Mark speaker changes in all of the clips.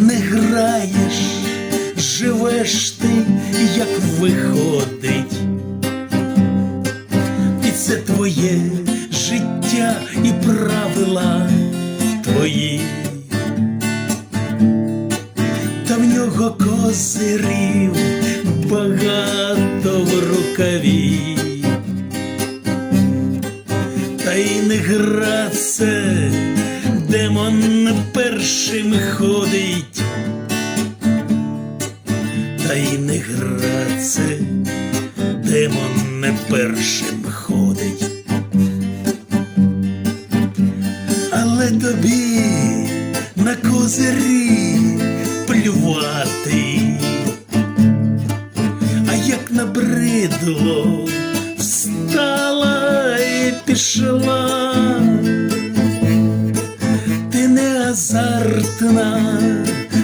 Speaker 1: не граєш, живеш ти, як виходить. І це твоє життя і правила твої. Та в нього козирів багато в рукаві. Та й не гра це, демон першим ходить. Та й не гра це, демон не першим ходить. Але тобі на козирі плювати, а як набридло, встала і пішла, азартна,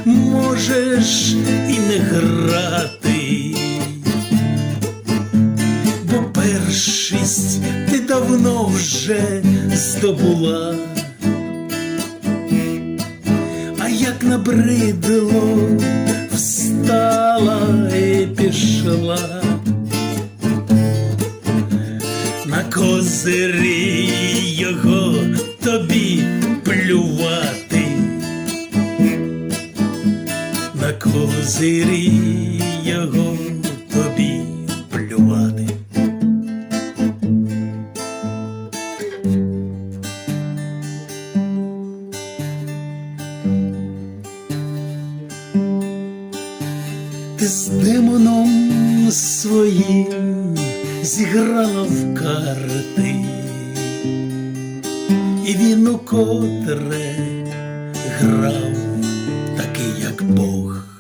Speaker 1: можеш і не грати, бо першість ти давно вже здобула. А як набридло, встала і пішла на козирі козирі його тобі плювати. Ти з демоном своїм зіграла в карти, і він укотре грав такий, як Бог.